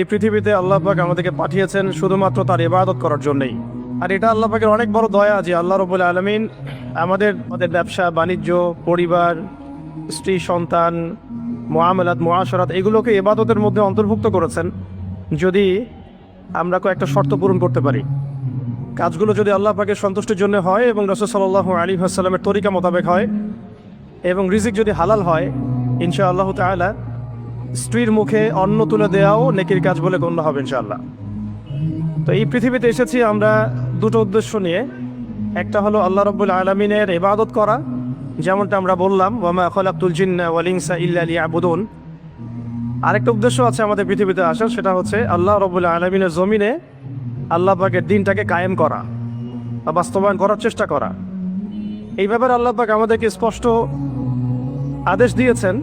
এই পৃথিবীতে আল্লাহ পাক আমাদেরকে পাঠিয়েছেন শুধুমাত্র তার ইবাদত করার জন্যই। আর এটা আল্লাহ পাকের অনেক বড় দয়া যে আল্লাহ রবুল আলমিন আমাদের আমাদের ব্যবসা, বাণিজ্য, পরিবার, স্ত্রী, সন্তান মোয়ামেলাত মোয়াশরাত এগুলোকে ইবাদতের মধ্যে অন্তর্ভুক্ত করেছেন। যদি আমরা কয়েকটা শর্ত পূরণ করতে পারি। কাজগুলো যদি আল্লাহ পাকের সন্তুষ্টির জন্য হয় এবং রসদ সাল্লাহ আলী আসসালামের তরিকা মোতাবেক হয় এবং রিজিক যদি হালাল হয় ইনশা আল্লাহ তাআলা স্ত্রীর মুখে অন্ন তুলে দেওয়াও নেকির কাজ বলে গণ্য হবে ইনশাল্লাহ তো এই পৃথিবীতে এসেছি আমরা দুটো উদ্দেশ্য নিয়ে। একটা হলো আল্লাহ রব্বুল আলমিনের ইবাদত করা, যেমনটা আমরা বললাম, ওয়ামা খলাকুল জিন্না ওয়ালিংসা ইল্লা লিয়াবুদুন। আরেকটা উদ্দেশ্য আছে আমাদের পৃথিবীতে আসার, সেটা হচ্ছে আল্লাহ রব্বুল আলমিনের জমিনে আল্লাহ পাকের দিনটাকে কায়েম করা বা বাস্তবায়ন করার চেষ্টা করা। এই ব্যাপারে আল্লাহ পাক আমাদেরকে স্পষ্ট আদেশ দিয়েছেন।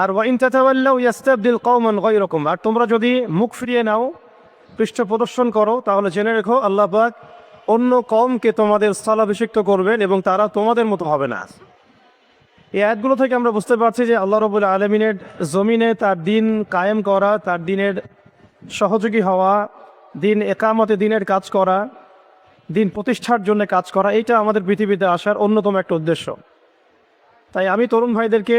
আর ওয়াইন তাতাওয়াল্লাউ ইয়াস্তাবদিল কওমান গায়রাকুম। আর তোমরা যদি মুখ ফিরিয়ে নাও, পৃষ্ঠ প্রদর্শন করো, তাহলে জেনে রেখো আল্লাহ অন্য কমকে তোমাদের স্থলাভিষিক্ত করবেন এবং তারা তোমাদের মতো হবে না। এই আয়াতগুলো থেকে আমরা বুঝতে পারছি যে আল্লাহ রবুল আলমিনের জমিনে তার দিন কায়েম করা, তার দিনের সহযোগী হওয়া, দিন একামতে দিনের কাজ করা, দিন প্রতিষ্ঠার জন্য কাজ করা, এইটা আমাদের পৃথিবীতে আসার অন্যতম একটা উদ্দেশ্য। তাই আমি তরুণ ভাইদেরকে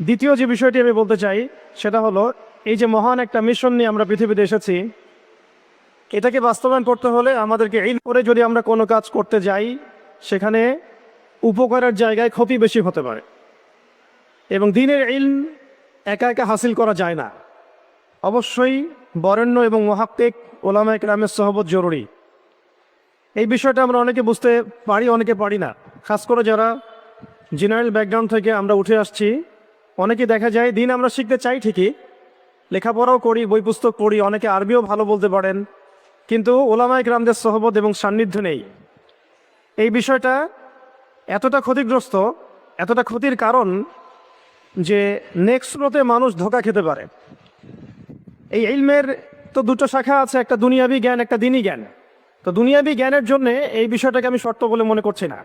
দ্বিতীয় যে বিষয়টি আমি বলতে চাই, সেটা হলো এই যে মহান একটা মিশন নিয়ে আমরা পৃথিবীতে এসেছি, এটাকে বাস্তবায়ন করতে হলে আমাদেরকে এই করে যদি আমরা কোনো কাজ করতে যাই, সেখানে উপকারের জায়গায় ক্ষতি বেশি হতে পারে। এবং দিনের ইল একা একা হাসিল করা যায় না। অবশ্যই বরেণ্য এবং মহাত্মিক ওলামা একরামের সহবত জরুরি। এই বিষয়টা আমরা অনেকে বুঝতে পারি, অনেকে পারি না। খাস করে যারা জেনারেল ব্যাকগ্রাউন্ড থেকে আমরা উঠে আসছি অনেকে দেখা যায় দিন আমরা শিখতে চাই ঠিকই। লেখাপড়াও করি, বই পুস্তক পড়ি, অনেকে আরবিও ভালো বলতে পারেন। কিন্তু ওলামায়ক রামদের সহবত এবং সান্নিধ্য নেই। এই বিষয়টা এতটা ক্ষতিগ্রস্ত, এতটা ক্ষতির কারণ যে নেক্সট স্রোতে মানুষ ধোকা খেতে পারে। এই ইলমের তো দুটো শাখা আছে, একটা দুনিয়াবি জ্ঞান, একটা দিনই জ্ঞান। তো দুনিয়াবি জ্ঞানের জন্য এই বিষয়টাকে আমি শর্ত বলে মনে করছি না।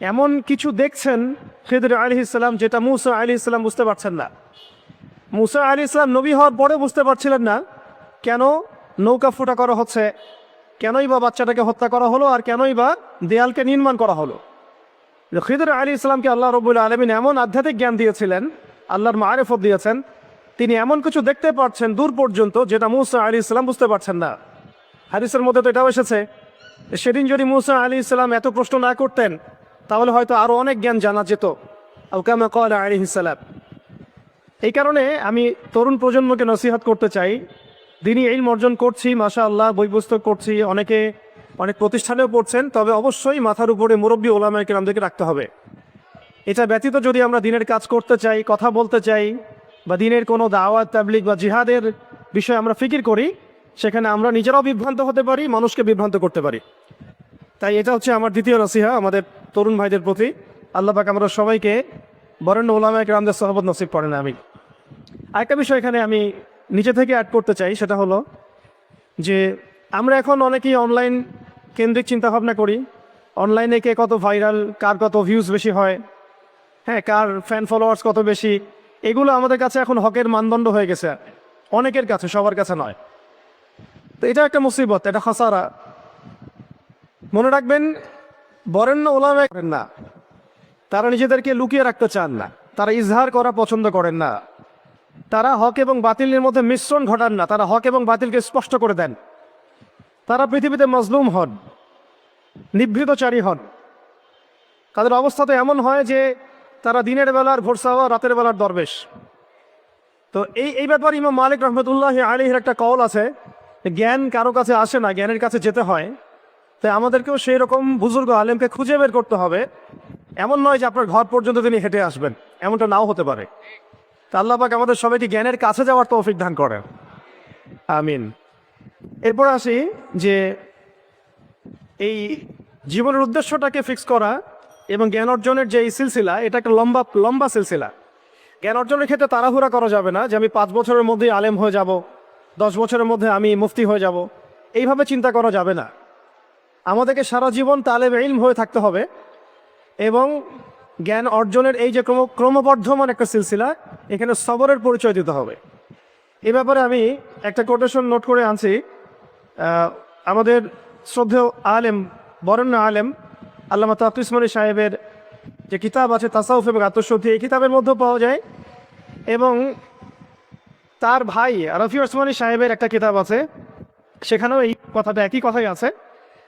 এমন কিছু দেখছেন খিদুর আলী ইসলাম যেটা মুসা আলী ইসলাম বুঝতে পারছেন না। মুসা আলী ইসলাম নবী হওয়ার পরে বুঝতে পারছিলেন না কেন নৌকা ফুটা করা হচ্ছে, কেনই বা বাচ্চাটাকে হত্যা করা হলো আর কেনই বা দেয়ালকে নির্মাণ করা হলো। খিদুর আলী ইসলামকে আল্লাহ রবুল আলমিন এমন আধ্যাত্মিক জ্ঞান দিয়েছিলেন, আল্লাহর মারেফত দিয়েছেন, তিনি এমন কিছু দেখতে পাচ্ছেন দূর পর্যন্ত যেটা মুসা আলী ইসলাম বুঝতে পারছেন না। হারিসের মধ্যে তো এটাও এসেছে সেদিন যদি মুসা আলী ইসলাম এত প্রশ্ন না করতেন তাহলে হয়তো আরও অনেক জ্ঞান জানা যেত। আলকামা কল এই কারণে আমি তরুণ প্রজন্মকে নসিহাত করতে চাই। দিনই এই অর্জন করছি মাশা আল্লাহ বই পুস্তক করছি, অনেকে অনেক প্রতিষ্ঠানেও পড়ছেন, তবে অবশ্যই মাথার উপরে মুরব্বী ওলামায় আমাদেরকে রাখতে হবে। এটা ব্যতীত যদি আমরা দিনের কাজ করতে চাই, কথা বলতে চাই, বা দিনের কোনো দাওয়াত তাবলিক বা জিহাদের বিষয়ে আমরা ফিকির করি, সেখানে আমরা নিজেরাও বিভ্রান্ত হতে পারি, মানুষকে বিভ্রান্ত করতে পারি। তাই এটা হচ্ছে আমার দ্বিতীয় নসিহা, আমাদের তরুণ ভাইদের প্রতি আল্লাহ পাক আমরা সবাইকে বরেণ্য ওলামায় রামদের সহবত নসিব করেন আমি আরেকটা বিষয় এখানে আমি নিজে থেকে অ্যাড করতে চাই, সেটা হলো যে আমরা এখন অনেকেই অনলাইন কেন্দ্রিক চিন্তাভাবনা করি। অনলাইনে কে কত ভাইরাল কার কত ভিউজ বেশি হয় হ্যাঁ কার ফ্যান ফলোয়ার্স কত বেশি, এগুলো আমাদের কাছে এখন হকের মানদণ্ড হয়ে গেছে। অনেকের কাছে, সবার কাছে নয়। তো এটা একটা মুসিবত, এটা খাসারা। মনে রাখবেন বরেণ্য ওলামে করেন না। তারা নিজেদেরকে লুকিয়ে রাখতে চান না। তারা ইজহার করা পছন্দ করেন না। তারা হক এবং বাতিলের মধ্যে মিশ্রণ ঘটান না। তারা হক এবং বাতিলকে স্পষ্ট করে দেন। তারা পৃথিবীতে মজলুম হন, নিভৃতচারী হন। তাদের অবস্থা তো এমন হয় যে তারা দিনের বেলার ভোরসাওয়া রাতের বেলার দরবেশ। তো এই এই ব্যাপারে ইমাম মালিক রহমতুল্লাহ আলীর একটা কল আছে জ্ঞান কারও কাছে আসে না, জ্ঞানের কাছে যেতে হয়। তাই আমাদেরকেও সেই রকম বুজুর্গ আলেমকে খুঁজে বের করতে হবে। এমন নয় যে আপনার ঘর পর্যন্ত তিনি হেঁটে আসবেন। এমনটা নাও হতে পারে। তা আল্লাহ পাক আমাদের সবাইকে জ্ঞানের কাছে যাওয়ার তৌফিক দান করেন। আমিন। এরপর আসি যে এই জীবনের উদ্দেশ্যটাকে ফিক্স করা এবং জ্ঞান অর্জনের যে এই সিলসিলা, এটা একটা লম্বা লম্বা সিলসিলা। জ্ঞান অর্জনের ক্ষেত্রে তাড়াহুড়া করা যাবে না যে আমি পাঁচ বছরের মধ্যেই আলেম হয়ে যাব, দশ বছরের মধ্যে আমি মুফতি হয়ে যাব। এইভাবে চিন্তা করা যাবে না। আমাদেরকে সারা জীবন তালেব ইলম হয়ে থাকতে হবে এবং জ্ঞান অর্জনের এই যে ক্রম, ক্রমবর্ধমান একটা সিলসিলা, এখানে সবরের পরিচয় দিতে হবে। এ ব্যাপারে আমি একটা কোটেশন নোট করে আনছি। আমাদের শ্রদ্ধেয় আলেম, বরেণ্য আলেম, আল্লামা তাকুসমনি সাহেবের যে কিতাব আছে, তাসাউফ এবং আত্মশুদ্ধি, এই কিতাবের মধ্যেও পাওয়া যায়। এবং তার ভাই রফি ওসমানী সাহেবের একটা কিতাব আছে, সেখানেও এই কথাটা, একই কথাই আছে।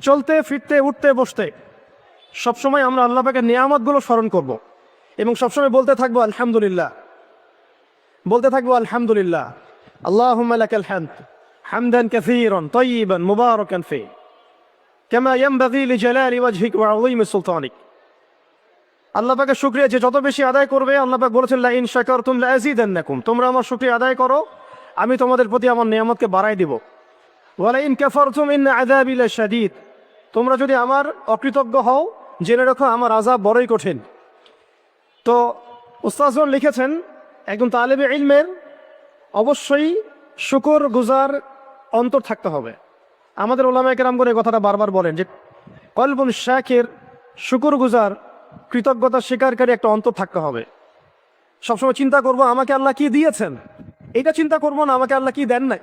চলতে, ফিরতে, উঠতে, বসতে। সবসময় আমরা আল্লাহ পাকের নিয়ামতগুলো স্মরণ করব এবং সবসময় বলতে থাকব, আলহামদুলিল্লাহ। বলতে থাকব, আলহামদুলিল্লাহ। আল্লাহ হামদ। হামদান কাসীরান তাইয়িবান মুবারাকান ফি। কামা ইয়ানবাগি লিজালালি ওয়াজহিক ওয়া আযীমি সুলতানিক। আল্লাহ পাকের শুকরিয়া যে যত বেশি আদায় করবে, আল্লাহ পাক বলেছেন, লা ইন শাকারতুম লা আযীদান্নাকুম। তোমরা আমার শুকরিয়া আদায় করো, আমি তোমাদের প্রতি আমার নিয়ামতকে বাড়াই দিব। ওয়ালা ইন কাফারতুম ইন আযাবি লাশাদীদ তোমরা যদি আমার অকৃতজ্ঞ হও, জেনে রাখো আমার আযাব বড়ই কঠিন। তো উস্তাজন লিখেছেন, একজন তালেবে ইলমের অবশ্যই শুকর গুজার অন্তর থাকতে হবে। আমাদের ওলামা কেরামগণ এই কথাটা বারবার বলেন যে, কলবুন শাকের শুকর গুজার কৃতজ্ঞতা স্বীকারকারী একটা অন্তর থাকতে হবে। সবসময় চিন্তা করব, আমাকে আল্লাহ কি দিয়েছেন? এটা চিন্তা করব না, আমাকে আল্লাহ কি দেন নাই?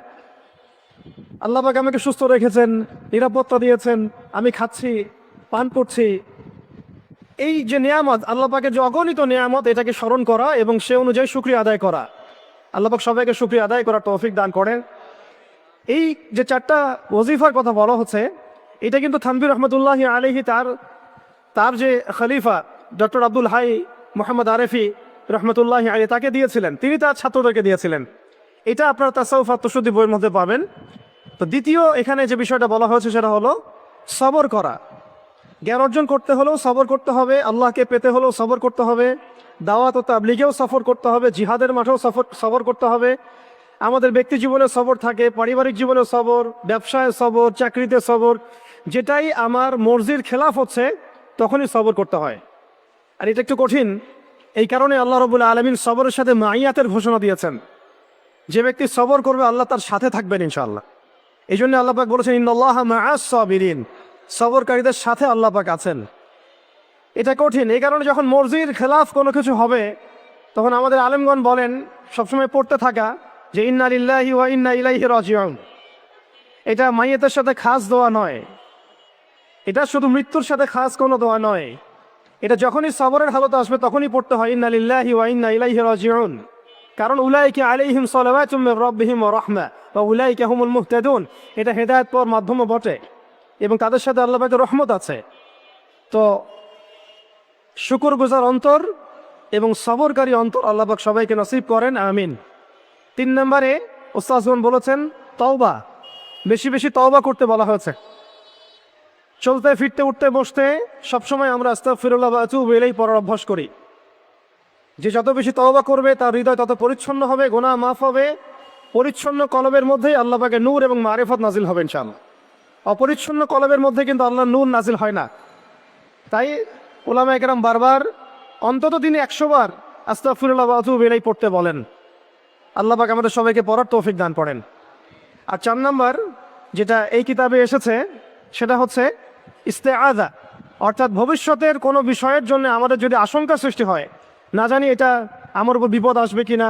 আল্লাহ পাক আমাকে সুস্থ রেখেছেন, নিরাপত্তা দিয়েছেন, আমি খাচ্ছি, পান করছি। এই যে নিয়ামত, আল্লাহ পাকের যে অগণিত নিয়ামত, এটাকে স্মরণ করা এবং সে অনুযায়ী শুক্রিয়া আদায় করা। আল্লাহ পাক সবাইকে শুক্রিয়া আদায় করার তৌফিক দান করেন। এই যে চারটা ওজিফার কথা বলা হচ্ছে, এটা কিন্তু থানবির রহমতুল্লাহ আলহি তার তার যে খলিফা, ডক্টর আব্দুল হাই মোহাম্মদ আরেফি রহমতুল্লাহ আলী তাকে দিয়েছিলেন। তিনি তার ছাত্রদেরকে দিয়েছিলেন। এটা আপনার তাসাউফ আত্মশুদ্ধি বইয়ের মধ্যে পাবেন। তো দ্বিতীয় এখানে যে বিষয়টা বলা হয়েছে সেটা হলো সবর করা। জ্ঞান অর্জন করতে হলেও সবর করতে হবে, আল্লাহকে পেতে হলেও সবর করতে হবে, দাওয়াত ও তাবলিগেও সফর করতে হবে, জিহাদের মাঠেও সফর, সবর করতে হবে। আমাদের ব্যক্তি জীবনে সবর থাকে, পারিবারিক জীবনে সবর, ব্যবসায় সবর, চাকরিতে সবর। যেটাই আমার মর্জির খেলাফ হচ্ছে, তখনই সবর করতে হয়। আর এটা একটু কঠিন। এই কারণে আল্লাহ রবুল্লা আলমিন সবরের সাথে মাইয়াতের ঘোষণা দিয়েছেন। যে ব্যক্তি সবর করবে, আল্লাহ তার সাথে থাকবেন ইনশাআল্লাহ। এই জন্য আল্লাহ পাক বলেছেন ইন্নআল্লাহ সাবিরিন। সবরকারীদের সাথে আল্লাহ পাক আছেন। এটা কঠিন, এই কারণে যখন মর্জির খেলাফ কোনো কিছু হবে, তখন আমাদের আলেমগণ বলেন, সবসময় পড়তে থাকা যে, ইন্না লিল্লাহি ওয়া ইন্না ইলাইহি রাজিউন। এটা মাইয়েতের সাথে খাস দোয়া নয়। এটা শুধু মৃত্যুর সাথে খাস কোনো দোয়া নয়। এটা যখনই সবরের হালত আসবে, তখনই পড়তে হয়, ইন্না লিল্লাহি ওয়া ইন্না ইলাইহি রাজিউন। কারণ উলাইকে আলাইহিম সালাওয়াতুম মির রাব্বিহিম ওয়া রাহমা। ওয়া উলাইকা হুমুল মুহতাদুন। এটা হেদায়েত পাওয়ার মাধ্যমও বটে এবং তাদের সাথে আল্লাহ পাকের রহমত আছে। তো শুকুর গুজার অন্তর এবং সবরকারী অন্তর আল্লাহ পাক সবাইকে নসিব করেন, আমিন। তিন নম্বরে ওস্তাজগণ বলেছেন, তওবা, বেশি বেশি তওবা করতে বলা হয়েছে। চলতে, ফিরতে, উঠতে, বসতে সবসময় আমরা আস্তা ফিরুল্লাহ বাচু বেলেই পড়ার অভ্যাস করি। যে যত বেশি তওবা করবে তার হৃদয় তত পরিচ্ছন্ন হবে গোনা মাফ হবে। পরিচ্ছন্ন কলবের মধ্যেই আল্লাহ পাকে নূর এবং মারেফত নাজিল হবে ইনশাআল্লাহ। অপরিচ্ছন্ন কলবের মধ্যে কিন্তু আল্লাহ নূর নাজিল হয় না। তাই ওলামা একরাম বারবার অন্তত দিনে একশো বার আস্তাফিরুল্লাহ বাচু বেলেই পড়তে বলেন। আল্লাহ পাক আমাদের সবাইকে পড়ার তৌফিক দান করেন। আর চার নম্বর যেটা এই কিতাবে এসেছে, সেটা হচ্ছে ইস্তে আদা অর্থাৎ ভবিষ্যতের কোনো বিষয়ের জন্য আমাদের যদি আশঙ্কা সৃষ্টি হয়, না জানি এটা আমার উপর বিপদ আসবে কিনা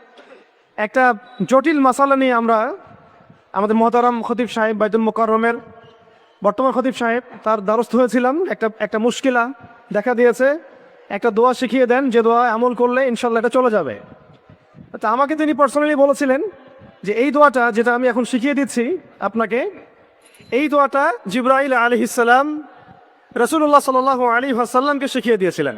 একটা জটিল মাসালা নিয়ে আমরা আমাদের মহতারাম খতিব সাহেব বাইতুল মোকাররমের বর্তমান খতিব সাহেব তার দ্বারস্থ হয়েছিলাম। একটা একটা মুশকিলা দেখা দিয়েছে। একটা দোয়া শিখিয়ে দেন, যে দোয়া আমল করলে ইনশাল্লাহ এটা চলে যাবে। তা আমাকে তিনি পার্সোনালি বলেছিলেন যে এই দোয়াটা যেটা আমি এখন শিখিয়ে দিচ্ছি আপনাকে, এই দোয়াটা জিব্রাইল আলহিসাল্লাম রসুল্লাহ সাল আলী হাসাল্লামকে শিখিয়ে দিয়েছিলেন।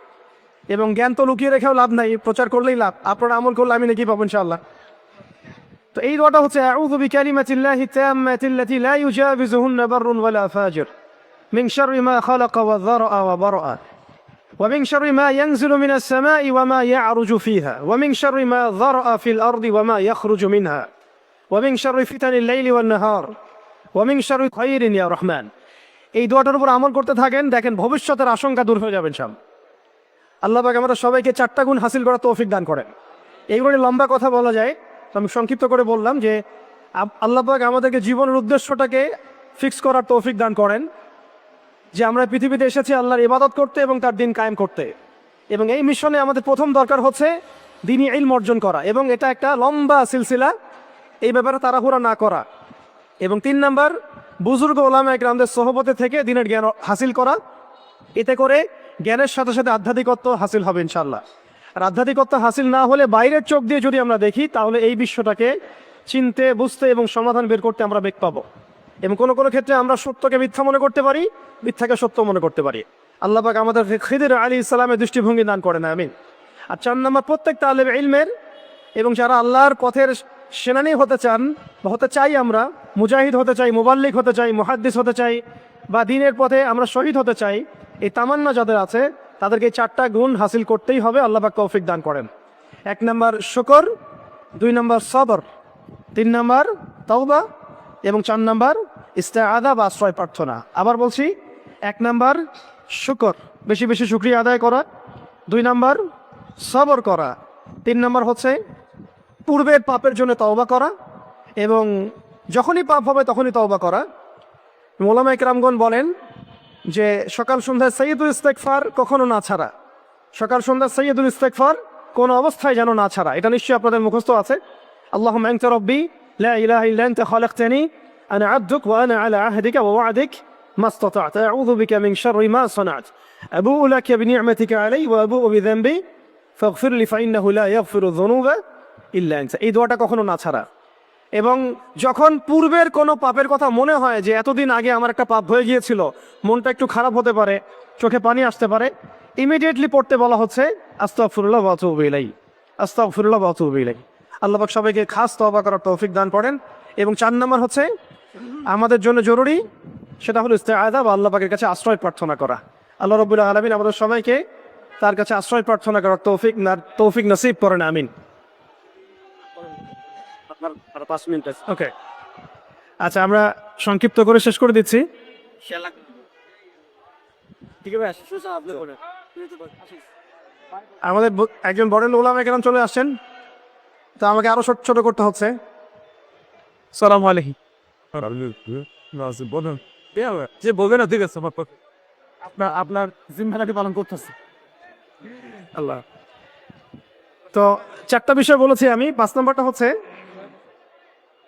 এবং জ্ঞান তো লুকিয়ে রেখেও লাভ নাই প্রচার করলেই লাভ আপনারা আমল করলে আমি নাকি পাবো ইনশাআল্লাহ তো এই দোয়াটা হচ্ছে আউযু বিকালিমাতিল্লাহি তাম্মাতিল্লাতি লা ইউজাবিজুহুন্না বাররুন ওয়ালা ফাজির من شر ما خلق وذرأ وبرأ ومن شر ما ينزل من السماء وما يعرج فيها ومن شر ما ذرأ في الأرض وما يخرج منها ومن شر فتن الليل والنهار ومن شر خير يا رحمن এই দোয়াটার উপর আমল করতে থাকেন দেখেন ভবিষ্যতের আশঙ্কা দূর হয়ে যাবেন সব আল্লাহ পাক আমরা সবাইকে চারটা গুণ হাসিল করার তৌফিক দান করেন। এইগুলো লম্বা কথা বলা যায়, তো আমি সংক্ষিপ্ত করে বললাম যে আল্লাহ পাক আমাদেরকে জীবনের উদ্দেশ্যটাকে ফিক্স করার তৌফিক দান করেন যে, আমরা পৃথিবীতে এসেছি আল্লাহর ইবাদত করতে এবং তার দিন কায়েম করতে। এবং এই মিশনে আমাদের প্রথম দরকার হচ্ছে দিনই ইলম অর্জন করা এবং এটা একটা লম্বা সিলসিলা, এই ব্যাপারে তাড়াহুড়া না করা। এবং তিন নাম্বার, বুজুর্গ ওলামা একরামদের সহবতে থেকে দিনের জ্ঞান হাসিল করা। এতে করে জ্ঞানের সাথে সাথে আধ্যাত্মিকত্ব হাসিল হবে ইনশাল্লাহ আর আধ্যাত্মিকত্ব হাসিল না হলে বাইরের চোখ দিয়ে যদি আমরা দেখি, তাহলে এই বিশ্বটাকে চিনতে, বুঝতে এবং সমাধান বের করতে আমরা বেগ পাবো। এবং কোনো কোনো ক্ষেত্রে আমরা সত্যকে মিথ্যা মনে করতে পারি, মিথ্যাকে সত্য মনে করতে পারি। আল্লাহ পাক আমাদের খিদির আলী ইসলামের দৃষ্টিভঙ্গি দান করে না আমি আর চার নম্বর, প্রত্যেক তালেব ইলমের এবং যারা আল্লাহর পথের সেনানি হতে চান বা হতে চাই আমরা, মুজাহিদ হতে চাই, মুবাল্লিক হতে চাই, মুহাদ্দিস হতে চাই বা দিনের পথে আমরা শহীদ হতে চাই এই তামান্না যাদের আছে, তাদেরকে এই চারটা গুণ হাসিল করতেই হবে আল্লাহ পাক তৌফিক দান করেন। এক নম্বর শুকর, দুই নম্বর সবর, তিন নম্বর তওবা, এবং চার নম্বর ইস্তেআদা বা আশ্রয় প্রার্থনা। আবার বলছি, এক নম্বর শুকর, বেশি বেশি শুক্রিয়া আদায় করা, দুই নম্বর সবর করা, তিন নম্বর হচ্ছে পূর্বের পাপের জন্য তওবা করা, এবং যখনই পাপ হবে তখনই তওবা করা। মোলামা ইকরামগণ বলেন যে সকাল সন্ধ্যায় সৈয়দুল ইস্তেকফার কখনো না ছাড়া। সকাল সন্ধ্যা সৈয়দুল ইস্তেকফার কোন অবস্থায় যেন না ছাড়া। এটা নিশ্চয়ই আপনাদের মুখস্থ আছে। আল্লাহ ম্যাংতে রব্বি লাখতেনি আনা আব্দুক ওয়ানা আলা আহদিকা ওয়াদিক মাস্ততাত। আউযু বিকা মিন শাররি মা সানাত। আবুউ লাকা বিনিআমাতিকা আলাই ওয়া আবুউ বিযানবি ফাগফিরলি ফাইন্নাহু লা ইয়াগফিরু যুনুবা ইল্লা আনতা। এই দোয়াটা না ছাড়া। এবং যখন পূর্বের কোনো পাপের কথা মনে হয় যে এতদিন আগে আমার একটা পাপ হয়ে গিয়েছিল, মনটা একটু খারাপ হতে পারে, চোখে পানি আসতে পারে ইমিডিয়েটলি পড়তে বলা হচ্ছে, আস্তাগফিরুল্লাহ ওয়া আতুবু ইলাইহি, আস্তাগফিরুল্লাহ ওয়া আতুবু ইলাইহি। আল্লাহ পাক সবাইকে খাস তওবা করার তৌফিক দান করেন। এবং চার নম্বর হচ্ছে, আমাদের জন্য জরুরি, সেটা হলো ইস্তেআদা বা আল্লাহ পাকের কাছে আশ্রয় প্রার্থনা করা। আল্লাহ রবুল্লাহ আলমিন আমাদের সবাইকে তার কাছে আশ্রয় প্রার্থনা করার তৌফিক না তৌফিক নসিব করেন, আমিন। আপনার পাঁচ মিনিট ওকে আচ্ছা আমরা সংক্ষিপ্ত করে শেষ করে দিচ্ছি। ঠিক আছে আমাদের একজন বড় ওলাম এখানে চলে আসছেন। তো আমাকে আরও ছোট ছোট করতে হচ্ছে। সালাম আলাইকুম। যে বলবে না ঠিক আছে আমার আপনার আপনার জিম্মাদারি পালন করতেছে। আল্লাহ। তো চারটা বিষয় বলেছি আমি। পাঁচ নম্বরটা হচ্ছে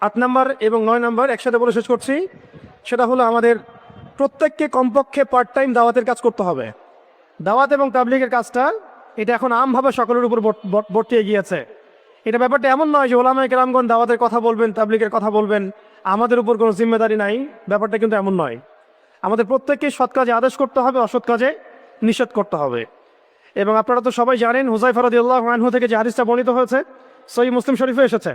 আট নম্বর এবং নয় নম্বর একসাথে বলে শেষ করছি। সেটা হলো আমাদের প্রত্যেককে কমপক্ষে পার্ট টাইম দাওয়াতের কাজ করতে হবে। দাওয়াত এবং তাবলিগের কাজটা, এটা এখন আমভাবে সকলের উপর বর্ত- বর্ত- বর্তিয়ে গিয়েছে এটা ব্যাপারটা এমন নয় যে ওলামায় কেরামগণ দাওয়াতের কথা বলবেন, তাবলিগের কথা বলবেন, আমাদের উপর কোনো জিম্মেদারি নাই, ব্যাপারটা কিন্তু এমন নয়। আমাদের প্রত্যেককে সৎ কাজে আদেশ করতে হবে, অসৎ কাজে নিষেধ করতে হবে। এবং আপনারা তো সবাই জানেন হুজাই ফরদিউল্লাহ আনহু থেকে যে হাদিসটা বর্ণিত হয়েছে সই মুসলিম শরীফে এসেছে।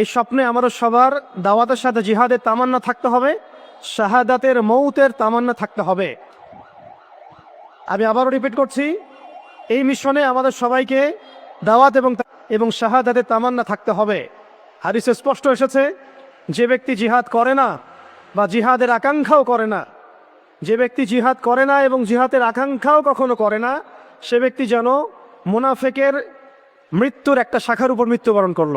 এই স্বপ্নে আমাদের সবার দাওয়াতের সাথে জিহাদের তামান্না থাকতে হবে, শাহাদাতের মৌতের তামান্না থাকতে হবে। আমি আবারও রিপিট করছি, এই মিশনে আমাদের সবাইকে দাওয়াত এবং এবং শাহাদাতের তামান্না থাকতে হবে। হারিসে স্পষ্ট এসেছে, যে ব্যক্তি জিহাদ করে না বা জিহাদের আকাঙ্ক্ষাও করে না, যে ব্যক্তি জিহাদ করে না এবং জিহাদের আকাঙ্ক্ষাও কখনো করে না, সে ব্যক্তি যেন মুনাফেকের মৃত্যুর একটা শাখার উপর মৃত্যুবরণ করল।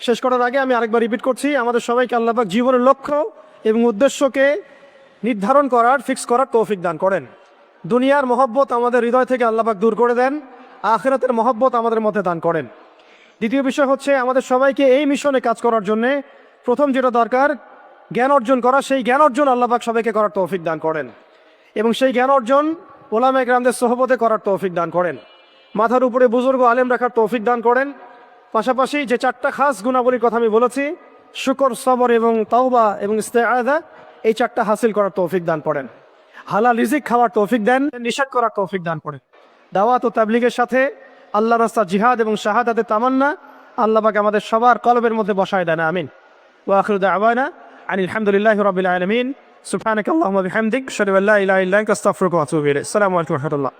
শেষ করার আগে আমি আরেকবার রিপিট করছি, আমাদের সবাইকে আল্লাহ পাক জীবনের লক্ষ্য এবং উদ্দেশ্যকে নির্ধারণ করার ফিক্স করার তৌফিক দান করেন। দুনিয়ার মহব্বত আমাদের হৃদয় থেকে আল্লাহবাক দূর করে দেন, আখেরাতের মহব্বত আমাদের মধ্যে দান করেন। দ্বিতীয় বিষয় হচ্ছে, আমাদের সবাইকে এই মিশনে কাজ করার জন্যে প্রথম যেটা দরকার, জ্ঞান অর্জন করা, সেই জ্ঞান অর্জন আল্লাহ পাক সবাইকে করার তৌফিক দান করেন। এবং সেই জ্ঞান অর্জন ওলামে গ্রামদের সহবতে করার তৌফিক দান করেন। মাথার উপরে বুজুর্গ আলেম রাখার তৌফিক দান করেন। পাশাপাশি যে চারটা খাস গুণাবলীর কথা আমি বলেছি, শুকর, সবর এবং তাওবা এবং ইস্তেআদা এই চারটা হাসিল করার তৌফিক দান করেন। হালাল রিজিক খাওয়ার তৌফিক দেন, নিষেধ করার তৌফিক দান করেন। দাওয়াত ও তাবলিগের সাথে আল্লাহ রাস্তা জিহাদ এবং শাহাদাতে তামান্না, আল্লাহ পাক আমাদের সবার কলবের মধ্যে বসায় দেন, আমিন। ওয়াখির দাওয়ানা আনিল আলহামদুলিল্লাহ রাবিল আলমিন। সুবহানাক আল্লাহুম্মা বিহামদিক, আশহাদু আল্লা ইলাহা ইল্লা আনতা, আস্তাগফিরুকা ওয়া আতুবু ইলাইক। আসসালামু আলাইকুম রাহমাতুল্লাহ।